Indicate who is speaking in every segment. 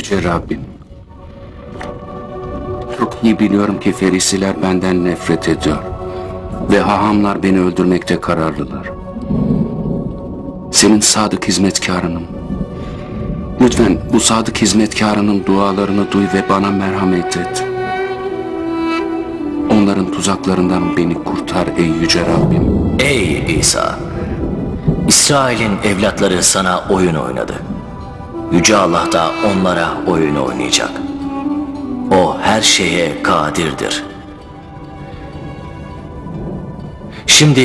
Speaker 1: Yüce Rabbim. Çok iyi biliyorum ki Ferisiler benden nefret ediyor. Ve hahamlar beni öldürmekte kararlılar. Senin sadık hizmetkarınım. Lütfen bu sadık hizmetkarının dualarını duy ve bana merhamet et. Onların tuzaklarından beni kurtar ey Yüce Rabbim.
Speaker 2: Ey İsa! İsrail'in evlatları sana oyun oynadı. Yüce Allah da onlara oyun oynayacak. O her şeye kadirdir. Şimdi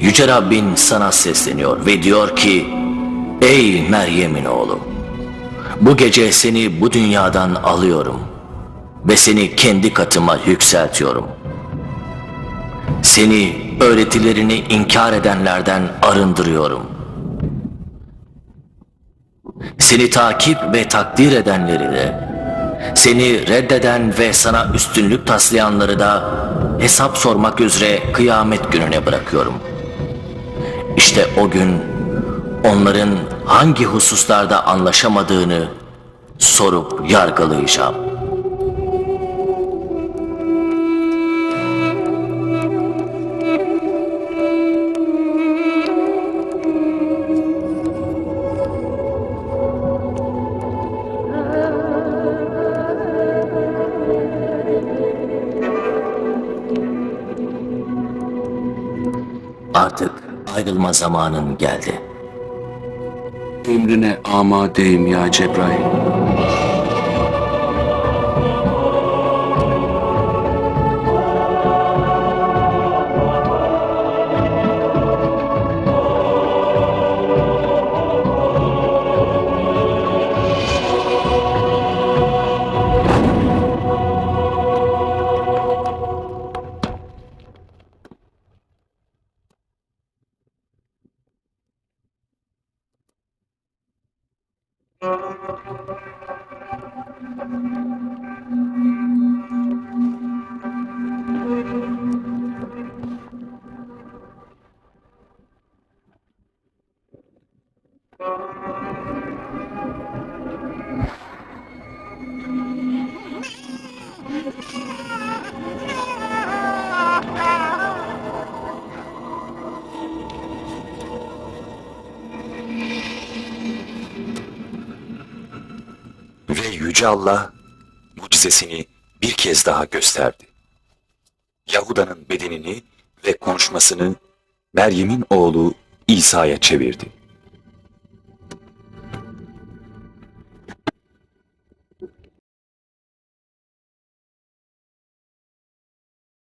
Speaker 2: Yüce Rabbin sana sesleniyor ve diyor ki Ey Meryem'in oğlu! Bu gece seni bu dünyadan alıyorum ve seni kendi katıma yükseltiyorum. Seni öğretilerini inkar edenlerden arındırıyorum. Seni takip ve takdir edenleri de, seni reddeden ve sana üstünlük taslayanları da hesap sormak üzere kıyamet gününe bırakıyorum. İşte o gün onların hangi hususlarda anlaşamadığını sorup yargılayacağım. Artık ayrılma zamanın geldi.
Speaker 1: Emrine amadeyim ya Cebrail. Thank you.
Speaker 3: Ve Yüce Allah mucizesini bir kez daha gösterdi. Yahuda'nın bedenini ve konuşmasını Meryem'in oğlu İsa'ya çevirdi.